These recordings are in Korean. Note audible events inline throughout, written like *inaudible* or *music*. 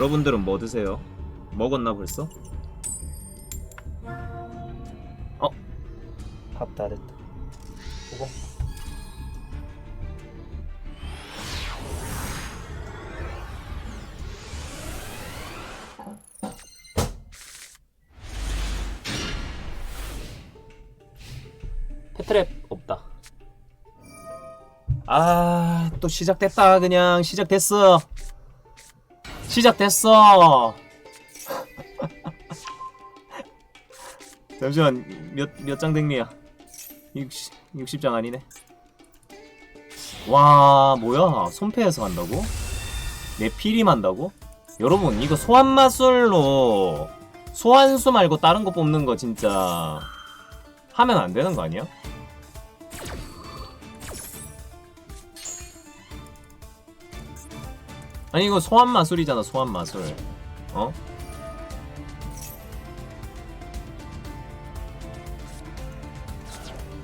여러분들은 뭐 드세요? 먹었나 벌써? 어? 밥 다 됐다. 보고. 페트랩 없다. 아, 또 시작됐다. 그냥 시작됐어. 시작됐어. *laughs* 잠시만 몇 몇 장 댕리야? 60 60장 아니네. 와 뭐야 손패에서 간다고? 내 피림 한다고? 여러분 이거 소환 마술로 소환수 말고 다른 거 뽑는 거 진짜 하면 안 되는 거 아니야? 아니 이거 소환 마술이잖아 소환 마술 어?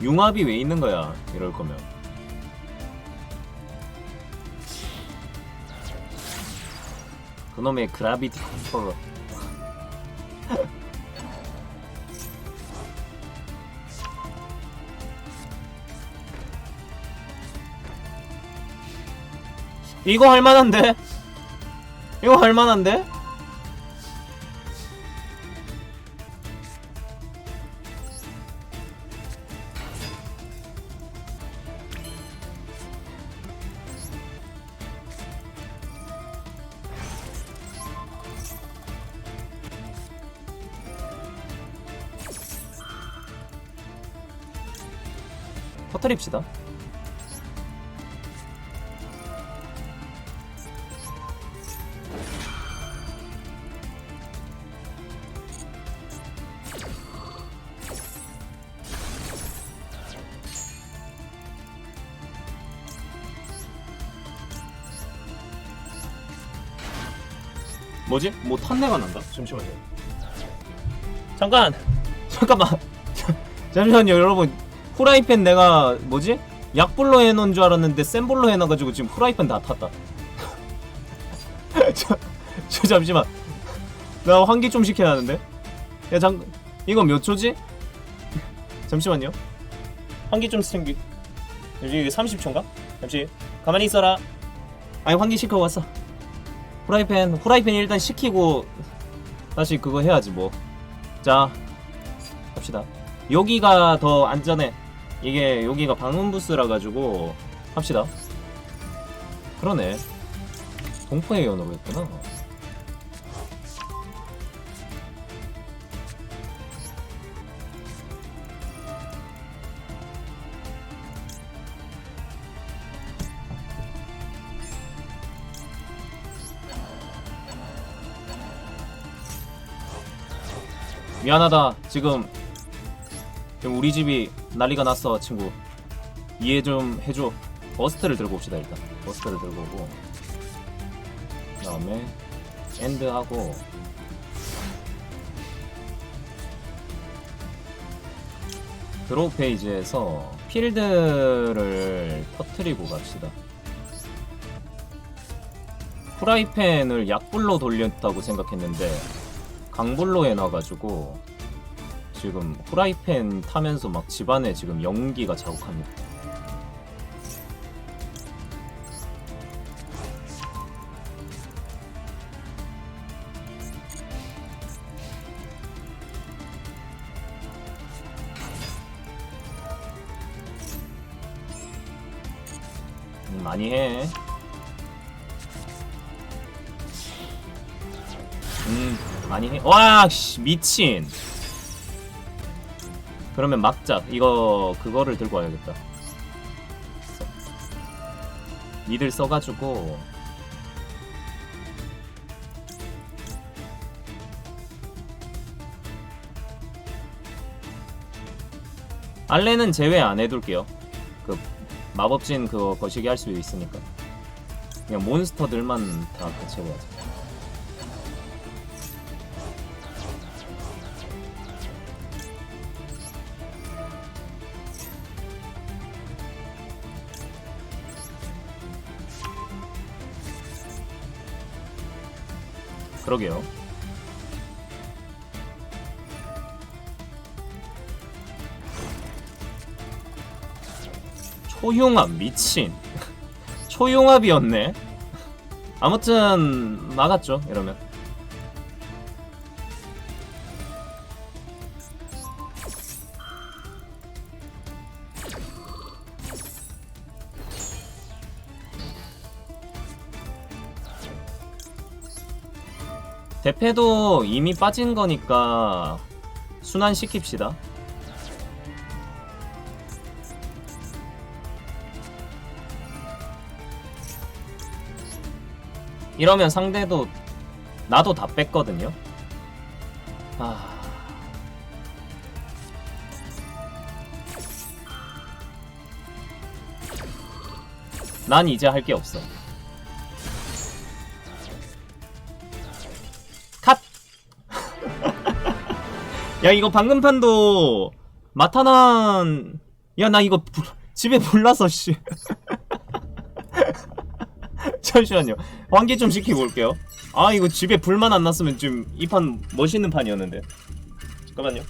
융합이 왜 있는 거야 이럴 거면 그놈의 그라비티 컨트롤러 *laughs* 이거 할만한데? 이거 할만한데? 터트립시다. 뭐지? 뭐 탄내가 난다. 잠시만요. 잠깐. 잠깐만. *laughs* 잠시만요, 여러분. 후라이팬 내가 뭐지? 약불로 해놓은 줄 알았는데 센 불로 해놔가지고 지금 후라이팬 다 탔다. *laughs* 저, 저 잠시만. 나 환기 좀 시켜놨는데. 야 잠, 이거 몇 초지? *laughs* 잠시만요. 환기 좀 생기. 여기 30초인가? 잠시. 가만히 있어라. 아니 환기 시켜 왔어. 후라이팬 후라이팬 일단 식히고 다시 그거 해야지 뭐. 자 갑시다. 여기가 더 안전해. 이게 여기가 방음 부스라 가지고 합시다. 그러네. 동포의 연으로 했구나. 미안하다. 지금 지금 우리 집이 난리가 났어, 친구. 이해 좀 해줘. 버스트를 들고 옵시다 일단. 버스트를 들고 오고. 그다음에 엔드하고 드로우 페이지에서 필드를 터트리고 갑시다. 프라이팬을 약불로 돌렸다고 생각했는데 강불로 해놔가지고 지금 프라이팬 타면서 막 집안에 지금 연기가 자욱합니다. 음, 많이 해. 음, 많이 해. 와, 씨, 미친. 그러면 막자. 이거 그거를 들고 와야겠다. 써. 니들 써가지고 알레는 제외 안 해둘게요. 그 마법진 그거 거시기 할 수 있으니까. 그냥 몬스터들만 다 제외하자. 그러게요. 초융합 미친. *laughs* 초융합이었네. 아무튼 막았죠. 이러면. 대패도 이미 빠진 거니까 순환시킵시다. 이러면 상대도 나도 다 뺐거든요. 아. 난 이제 할 게 없어. 야, 이거 방금 판도 마타난 야, 나 이거 불- 집에 몰라서 씨. *laughs* 잠시만요. 환기 좀 시키고 올게요. 아, 이거 집에 불만 안 났으면 지금 이 판 멋있는 판이었는데. 잠깐만요.